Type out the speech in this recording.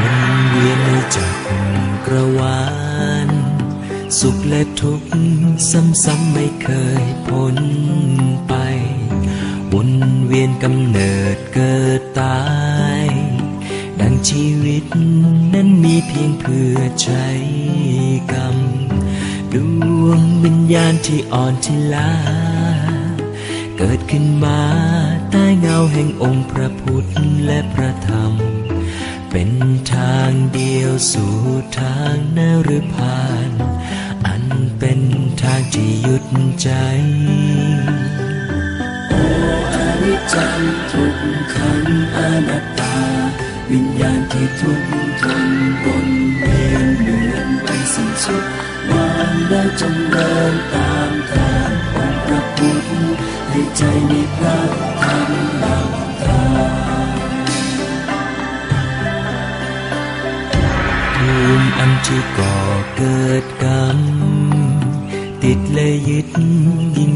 วนเวียนในจักรวาล สุขและทุกข์ซ้ำๆไม่เคยพ้นไป วนเวีย นกำเนิดเกิดตาย ดังชีวิตนั้นมีเพียงเพื่อใช้กรรม ดวงวิญญาณที่อ่อนที่ล้า เกิดขึ้นมาใต้เงาแห่งองค์พระพุทธและพระธรรม เป็นทางเดียวสู่ทางนรพานอันเป็นทางที่หยุดใจ นิจจังทุกขังอนัตตา วิญญาณที่ทุกทนวนเวียนเหมือนไม่สิ้นสุดวางแล้วจงเดินตามทางของพระพุทธให้ใจมีพระธรรมนำทางภูมิอันที่ก่อเกิดกรรมติดและยึดยิ่ง